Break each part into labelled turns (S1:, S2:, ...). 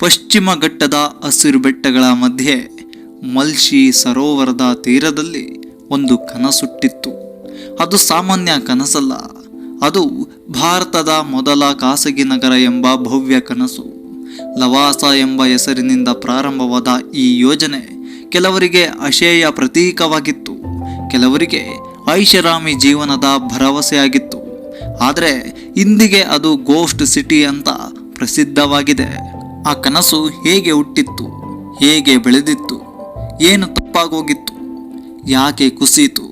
S1: ಪಶ್ಚಿಮ ಘಟ್ಟದ ಹಸಿರು ಬೆಟ್ಟಗಳ ಮಧ್ಯೆ ಮಲ್ಶಿ ಸರೋವರದ ತೀರದಲ್ಲಿ ಒಂದು ಕನಸುಟ್ಟಿತ್ತು. ಅದು ಸಾಮಾನ್ಯ ಕನಸಲ್ಲ. ಅದು ಭಾರತದ ಮೊದಲ ಖಾಸಗಿ ನಗರ ಎಂಬ ಭವ್ಯ ಕನಸು. ಲವಾಸ ಎಂಬ ಹೆಸರಿನಿಂದ ಪ್ರಾರಂಭವಾದ ಈ ಯೋಜನೆ ಕೆಲವರಿಗೆ ಅಶೇಯ ಪ್ರತೀಕವಾಗಿತ್ತು. ಕೆಲವರಿಗೆ ಐಷಾರಾಮಿ ಜೀವನದ ಭರವಸೆಯಾಗಿತ್ತು. ಆದರೆ ಇಂದಿಗೆ ಅದು ಗೋಸ್ಟ್ ಸಿಟಿ ಅಂತ ಪ್ರಸಿದ್ಧವಾಗಿದೆ. ಆ ಕನಸು ಹೇಗೆ ಹುಟ್ಟಿತ್ತು, ಹೇಗೆ ಬೆಳೆದಿತ್ತು, ಏನು ತಪ್ಪಾಗೋಗಿತ್ತು, ಯಾಕೆ ಕುಸಿಯಿತು?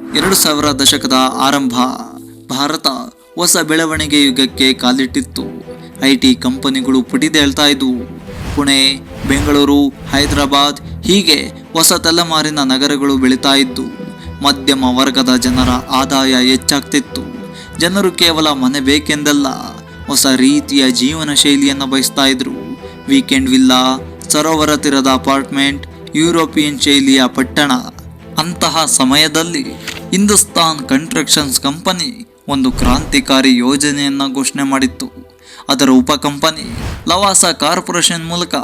S1: ಎರಡು ಸಾವಿರ ದಶಕದ ಆರಂಭ, ಭಾರತ ಹೊಸ ಬೆಳವಣಿಗೆ ಯುಗಕ್ಕೆ ಕಾಲಿಟ್ಟಿತ್ತು. ಐ ಟಿ ಕಂಪನಿಗಳು ಪುಟಿದೇಳ್ತಾ ಇದ್ವು, ಪುಣೆ, ಬೆಂಗಳೂರು, ಹೈದರಾಬಾದ್ ಹೀಗೆ ಹೊಸ ತಲೆಮಾರಿನ ನಗರಗಳು ಬೆಳೀತಾ ಇದ್ದು, ಮಧ್ಯಮ ವರ್ಗದ ಜನರ ಆದಾಯ ಹೆಚ್ಚಾಗ್ತಿತ್ತು. ಜನರು ಕೇವಲ ಮನೆ ಬೇಕೆಂದಲ್ಲ ಹೊಸ ರೀತಿಯ ಜೀವನ ಶೈಲಿಯನ್ನು ಬಯಸ್ತಾ ಇದ್ರು. ವೀಕೆಂಡ್ ವಿಲ್ಲಾ ಸರೋವರ ತೀರದ ಅಪಾರ್ಟ್ಮೆಂಟ್ ಯುರೋಪಿಯನ್ ಶೈಲಿಯ ಪಟ್ಟಣ. ಅಂತಹ ಸಮಯದಲ್ಲಿ ಹಿಂದೂಸ್ತಾನ್ ಕನ್ಸ್ಟ್ರಕ್ಷನ್ಸ್ ಕಂಪನಿ ಒಂದು ಕ್ರಾಂತಿಕಾರಿ ಯೋಜನೆಯನ್ನು ಘೋಷಣೆ ಮಾಡಿತ್ತು. ಅದರ ಉಪಕಂಪನಿ ಲವಾಸ ಕಾರ್ಪೊರೇಷನ್ ಮೂಲಕ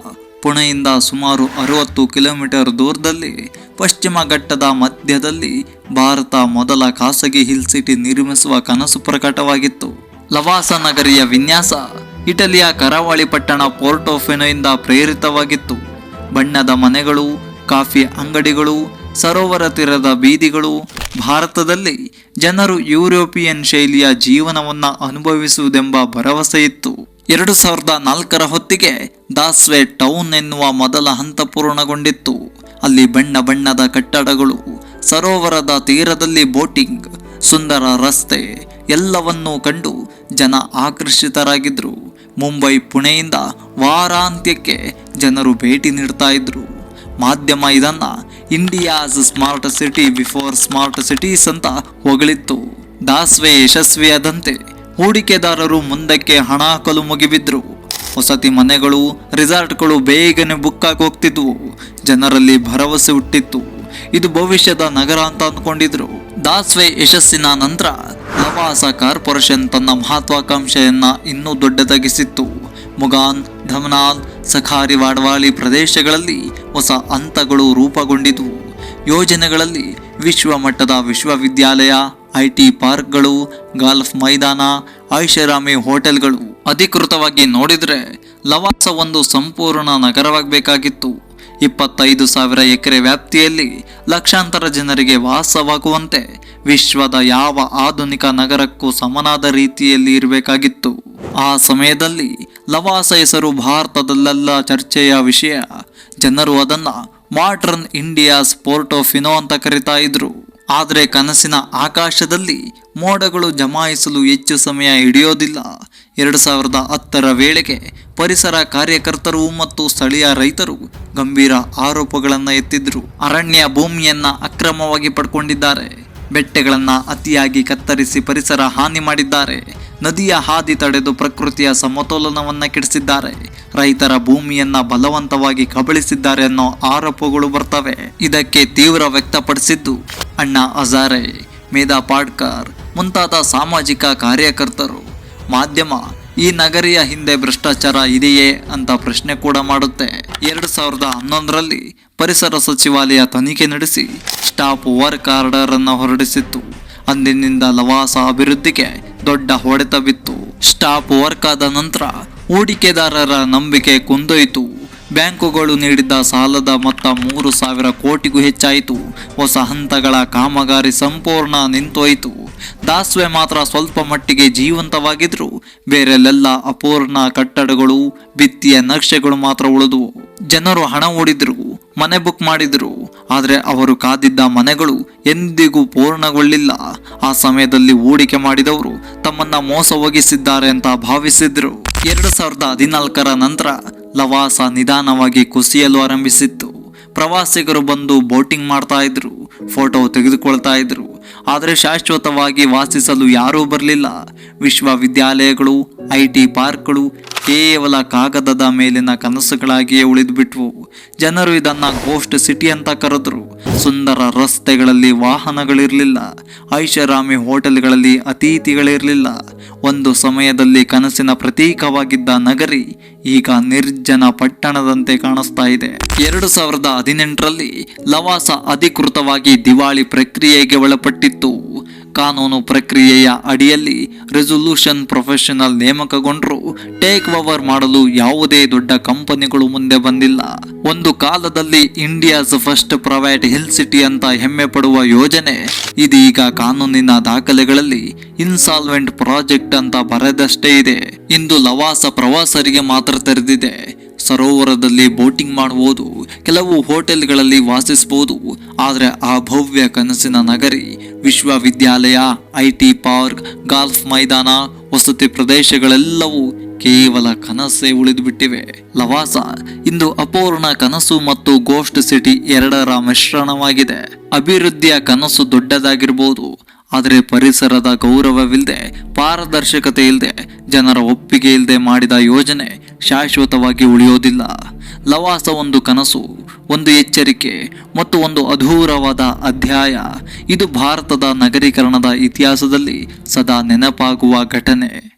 S1: ಪುಣೆಯಿಂದ ಸುಮಾರು ಅರವತ್ತು ಕಿಲೋಮೀಟರ್ ದೂರದಲ್ಲಿ ಪಶ್ಚಿಮ ಘಟ್ಟದ ಮಧ್ಯದಲ್ಲಿ ಭಾರತ ಮೊದಲ ಖಾಸಗಿ ಹಿಲ್ ಸಿಟಿ ನಿರ್ಮಿಸುವ ಕನಸು ಪ್ರಕಟವಾಗಿತ್ತು. ಲವಾಸ ನಗರಿಯ ವಿನ್ಯಾಸ ಇಟಲಿಯ ಕರಾವಳಿ ಪಟ್ಟಣ ಪೋರ್ಟೋಫೆನೋಯಿಂದ ಪ್ರೇರಿತವಾಗಿತ್ತು. ಬಣ್ಣದ ಮನೆಗಳು, ಕಾಫಿ ಅಂಗಡಿಗಳು, ಸರೋವರ ತೀರದ ಬೀದಿಗಳು, ಭಾರತದಲ್ಲಿ ಜನರು ಯುರೋಪಿಯನ್ ಶೈಲಿಯ ಜೀವನವನ್ನು ಅನುಭವಿಸುವುದೆಂಬ ಭರವಸೆ ಇತ್ತು ಎರಡು ಸಾವಿರದ ನಾಲ್ಕರ ಹೊತ್ತಿಗೆ ದಾಸ್ವೆ ಟೌನ್ ಎನ್ನುವ ಮೊದಲ ಹಂತ ಪೂರ್ಣಗೊಂಡಿತ್ತು. ಅಲ್ಲಿ ಬಣ್ಣ ಬಣ್ಣದ ಕಟ್ಟಡಗಳು, ಸರೋವರದ ತೀರದಲ್ಲಿ ಬೋಟಿಂಗ್ ಸುಂದರ ರಸ್ತೆ ಎಲ್ಲವನ್ನೂ ಕಂಡು ಜನ ಆಕರ್ಷಿತರಾಗಿದ್ದರು ಮುಂಬೈ ಪುಣೆಯಿಂದ ವಾರಾಂತ್ಯಕ್ಕೆ ಜನರು ಭೇಟಿ ನೀಡ್ತಾ ಇದ್ರು. ಮಾಧ್ಯಮ ಇದನ್ನು India's smart city before smart cities ಅಂತ ಹೊಗಳಿತ್ತು. ದಾಸ್ವೆ ಯಶಸ್ವಿಯಾದಂತೆ ಹೂಡಿಕೆದಾರರು ಮುಂದಕ್ಕೆ ಹಣ ಹಾಕಲು ಮುಗಿಬಿದ್ರು. ವಸತಿ ಮನೆಗಳು, ರಿಸಾರ್ಟ್ಗಳು ಬೇಗನೆ ಬುಕ್ ಆಗಿ ಹೋಗ್ತಿದ್ವು. ಜನರಲ್ಲಿ ಭರವಸೆ ಹುಟ್ಟಿತ್ತು. ಇದು ಭವಿಷ್ಯದ ನಗರ ಅಂತ ಅಂದ್ಕೊಂಡಿದ್ರು. ದಾಸ್ವೆ ಯಶಸ್ಸಿನ ನಂತರ ಲವಾಸ ಕಾರ್ಪೊರೇಷನ್ ತನ್ನ ಮಹತ್ವಾಕಾಂಕ್ಷೆಯನ್ನು ಇನ್ನೂ ದೊಡ್ಡದಾಗಿಸಿತ್ತು. ಮುಗಾನ್ ಧಮನಾಲ್, ಸಖಾರಿ ವಾಡವಾಳಿ ಪ್ರದೇಶಗಳಲ್ಲಿ ಹೊಸ ಹಂತಗಳು ರೂಪುಗೊಂಡಿದ್ವು ಯೋಜನೆಗಳಲ್ಲಿ ವಿಶ್ವ ಮಟ್ಟದ ವಿಶ್ವವಿದ್ಯಾಲಯ ಐ ಟಿ ಪಾರ್ಕ್ಗಳು, ಗಾಲ್ಫ್ ಮೈದಾನ, ಐಷಾರಾಮಿ ಹೋಟೆಲ್ಗಳು ಅಧಿಕೃತವಾಗಿ ನೋಡಿದರೆ ಲವಾಸ ಒಂದು ಸಂಪೂರ್ಣ ನಗರವಾಗಬೇಕಾಗಿತ್ತು. ಇಪ್ಪತ್ತೈದು ಸಾವಿರ ಎಕರೆ ವ್ಯಾಪ್ತಿಯಲ್ಲಿ ಲಕ್ಷಾಂತರ ಜನರಿಗೆ ವಾಸವಾಗುವಂತೆ ವಿಶ್ವದ ಯಾವ ಆಧುನಿಕ ನಗರಕ್ಕೂ ಸಮನಾದ ರೀತಿಯಲ್ಲಿ ಇರಬೇಕಾಗಿತ್ತು. ಆ ಸಮಯದಲ್ಲಿ ಲವಾಸ ಹೆಸರು ಭಾರತದಲ್ಲೆಲ್ಲ ಚರ್ಚೆಯ ವಿಷಯ. ಜನರು ಅದನ್ನ ಮಾಡರ್ನ್ ಇಂಡಿಯಾಸ್ ಪೋರ್ಟೋಫಿನೋ ಅಂತ ಕರಿತಾ ಇದ್ರು. ಆದರೆ ಕನಸಿನ ಆಕಾಶದಲ್ಲಿ ಮೋಡಗಳು ಜಮಾಯಿಸಲು ಹೆಚ್ಚು ಸಮಯ ಹಿಡಿಯೋದಿಲ್ಲ. ಎರಡು ಸಾವಿರದ ಹತ್ತರ ವೇಳೆಗೆ ಪರಿಸರ ಕಾರ್ಯಕರ್ತರು ಮತ್ತು ಸ್ಥಳೀಯ ರೈತರು ಗಂಭೀರ ಆರೋಪಗಳನ್ನು ಎತ್ತಿದ್ದರು ಅರಣ್ಯ ಭೂಮಿಯನ್ನು ಅಕ್ರಮವಾಗಿ ಪಡ್ಕೊಂಡಿದ್ದಾರೆ. ಬೆಟ್ಟಗಳನ್ನು ಅತಿಯಾಗಿ ಕತ್ತರಿಸಿ ಪರಿಸರ ಹಾನಿ ಮಾಡಿದ್ದಾರೆ. ನದಿಯ ಹಾದಿ ತಡೆದು ಪ್ರಕೃತಿಯ ಸಮತೋಲನವನ್ನು ಕೆಡಿಸಿದ್ದಾರೆ. ರೈತರ ಭೂಮಿಯನ್ನ ಬಲವಂತವಾಗಿ ಕಬಳಿಸಿದ್ದಾರೆ ಅನ್ನೋ ಆರೋಪಗಳು ಬರ್ತವೆ. ಇದಕ್ಕೆ ತೀವ್ರ ವ್ಯಕ್ತಪಡಿಸಿದ್ದು ಅಣ್ಣಾ ಹಜಾರೆ, ಮೇಧಾ ಪಾಡ್ಕರ್ ಮುಂತಾದ ಸಾಮಾಜಿಕ ಕಾರ್ಯಕರ್ತರು. ಮಾಧ್ಯಮ, ಈ ನಗರಿಯ ಹಿಂದೆ ಭ್ರಷ್ಟಾಚಾರ ಇದೆಯೇ ಅಂತ ಪ್ರಶ್ನೆ ಕೂಡ ಮಾಡುತ್ತೆ. ಎರಡು ಸಾವಿರದ ಹನ್ನೊಂದರಲ್ಲಿ ಪರಿಸರ ಸಚಿವಾಲಯ ತನಿಖೆ ನಡೆಸಿ, ಸ್ಟಾಪ್ ವರ್ಕ್ ಆರ್ಡರ್ ಅನ್ನು ಹೊರಡಿಸಿತ್ತು. ಅಂದಿನಿಂದ ಲವಾಸ ಅಭಿವೃದ್ಧಿಗೆ ದೊಡ್ಡ ಹೊಡೆತ ಬಿತ್ತು ಸ್ಟಾಪ್ ವರ್ಕ್ ಆದ ನಂತರ ಹೂಡಿಕೆದಾರರ ನಂಬಿಕೆ ಕುಂದೊಯಿತು. ಬ್ಯಾಂಕುಗಳು ನೀಡಿದ್ದ ಸಾಲದ ಮೊತ್ತ ಮೂರು ಸಾವಿರ ಕೋಟಿಗೂ ಹೆಚ್ಚಾಯಿತು. ಹೊಸ ಹಂತಗಳ ಕಾಮಗಾರಿ ಸಂಪೂರ್ಣ ನಿಂತೋಯಿತು. ದಾಸ್ವೆ ಮಾತ್ರ ಸ್ವಲ್ಪ ಮಟ್ಟಿಗೆ ಜೀವಂತವಾಗಿದ್ರು. ಬೇರೆಲ್ಲೆಲ್ಲ ಅಪೂರ್ಣ ಕಟ್ಟಡಗಳು ಭಿತ್ತಿಯ ನಕ್ಷೆಗಳು ಮಾತ್ರ ಉಳಿದುವು. ಜನರು ಹಣ ಓಡಿದ್ರು ಮನೆ ಬುಕ್ ಮಾಡಿದ್ರು. ಆದರೆ ಅವರು ಕಾದಿದ್ದ ಮನೆಗಳು ಎಂದಿಗೂ ಪೂರ್ಣಗೊಳ್ಳಿಲ್ಲ. ಆ ಸಮಯದಲ್ಲಿ ಹೂಡಿಕೆ ಮಾಡಿದವರು ತಮ್ಮನ್ನ ಮೋಸ ಹೋಗಿಸಿದ್ದಾರೆ ಅಂತ ಭಾವಿಸಿದ್ರು. ಎರಡು ಸಾವಿರದ ಹದಿನಾಲ್ಕರ ನಂತರ ಲವಾಸ ನಿಧಾನವಾಗಿ ಕುಸಿಯಲು ಆರಂಭಿಸಿತ್ತು. ಪ್ರವಾಸಿಗರು ಬಂದು ಬೋಟಿಂಗ್ ಮಾಡ್ತಾ ಇದ್ರು, ಫೋಟೋ ತೆಗೆದುಕೊಳ್ತಾ ಇದ್ರು. ಆದರೆ ಶಾಶ್ವತವಾಗಿ ವಾಸಿಸಲು ಯಾರೂ ಬರಲಿಲ್ಲ. ವಿಶ್ವವಿದ್ಯಾಲಯಗಳು ಐ ಟಿ ಪಾರ್ಕ್ಗಳು ಕೇವಲ ಕಾಗದದ ಮೇಲಿನ ಕನಸುಗಳಾಗಿಯೇ ಉಳಿದುಬಿಟ್ವು. ಜನರು ಇದನ್ನು ಗೋಸ್ಟ್ ಸಿಟಿ ಅಂತ ಕರೆದ್ರು. ಸುಂದರ ರಸ್ತೆಗಳಲ್ಲಿ ವಾಹನಗಳಿರಲಿಲ್ಲ. ಐಷಾರಾಮಿ ಹೋಟೆಲ್ಗಳಲ್ಲಿ ಅತಿಥಿಗಳಿರಲಿಲ್ಲ. ಒಂದು ಸಮಯದಲ್ಲಿ ಕನಸಿನ ಪ್ರತೀಕವಾಗಿದ್ದ ನಗರಿ ಈಗ ನಿರ್ಜನ ಪಟ್ಟಣದಂತೆ ಕಾಣಿಸ್ತಾ ಇದೆ. ಎರಡು ಸಾವಿರದ ಹದಿನೆಂಟರಲ್ಲಿ ಲವಾಸ ಅಧಿಕೃತವಾಗಿ ದಿವಾಳಿ ಪ್ರಕ್ರಿಯೆಗೆ ಒಳಪಟ್ಟಿತ್ತು. ಕಾನೂನು ಪ್ರಕ್ರಿಯೆಯ ಅಡಿಯಲ್ಲಿ ರೆಸೊಲ್ಯೂಷನ್ ಪ್ರೊಫೆಷನಲ್ ನೇಮಕಗೊಂಡರೂ ಟೇಕ್ ಓವರ್ ಮಾಡಲು ಯಾವುದೇ ದೊಡ್ಡ ಕಂಪನಿಗಳು ಮುಂದೆ ಬಂದಿಲ್ಲ. ಒಂದು ಕಾಲದಲ್ಲಿ India's first private hill city ಅಂತ ಹೆಮ್ಮೆ ಪಡುವ ಯೋಜನೆ ಇದೀಗ ಕಾನೂನಿನ ದಾಖಲೆಗಳಲ್ಲಿ ಇನ್ಸಾಲ್ವೆಂಟ್ ಪ್ರಾಜೆಕ್ಟ್ ಅಂತ ಬರೆದಷ್ಟೇ ಇದೆ. ಇಂದು ಲವಾಸ ಪ್ರವಾಸರಿಗೆ ಮಾತ್ರ ತೆರೆದಿದೆ. ಸರೋವರದಲ್ಲಿ ಬೋಟಿಂಗ್ ಮಾಡಬಹುದು ಕೆಲವು ಹೋಟೆಲ್ಗಳಲ್ಲಿ ವಾಸಿಸಬಹುದು. ಆದರೆ ಆ ಭವ್ಯ ಕನಸಿನ ನಗರಿ, ವಿಶ್ವವಿದ್ಯಾಲಯ, ಐ ಟಿ ಪಾರ್ಕ್, ಗಾಲ್ಫ್ ಮೈದಾನ, ವಸತಿ ಪ್ರದೇಶಗಳೆಲ್ಲವೂ ಕೇವಲ ಕನಸೇ ಉಳಿದುಬಿಟ್ಟಿವೆ. ಲವಾಸ ಇಂದು ಅಪೂರ್ಣ ಕನಸು ಮತ್ತು ಗೋಸ್ಟ್ ಸಿಟಿ ಎರಡರ ಮಿಶ್ರಣವಾಗಿದೆ. ಅಭಿವೃದ್ಧಿಯ ಕನಸು ದೊಡ್ಡದಾಗಿರ್ಬೋದು. ಆದರೆ ಪರಿಸರದ ಗೌರವವಿಲ್ಲದೆ ಪಾರದರ್ಶಕತೆ ಇಲ್ಲದೆ ಜನರ ಒಪ್ಪಿಗೆ ಇಲ್ಲದೆ ಮಾಡಿದ ಯೋಜನೆ ಶಾಶ್ವತವಾಗಿ ಉಳಿಯೋದಿಲ್ಲ. ಲವಾಸ ಒಂದು ಕನಸು, ಒಂದು ಎಚ್ಚರಿಕೆ ಮತ್ತು ಒಂದು ಅಧೂರವಾದ ಅಧ್ಯಾಯ. ಇದು ಭಾರತದ ನಗರೀಕರಣದ ಇತಿಹಾಸದಲ್ಲಿ ಸದಾ ನೆನಪಾಗುವ ಘಟನೆ.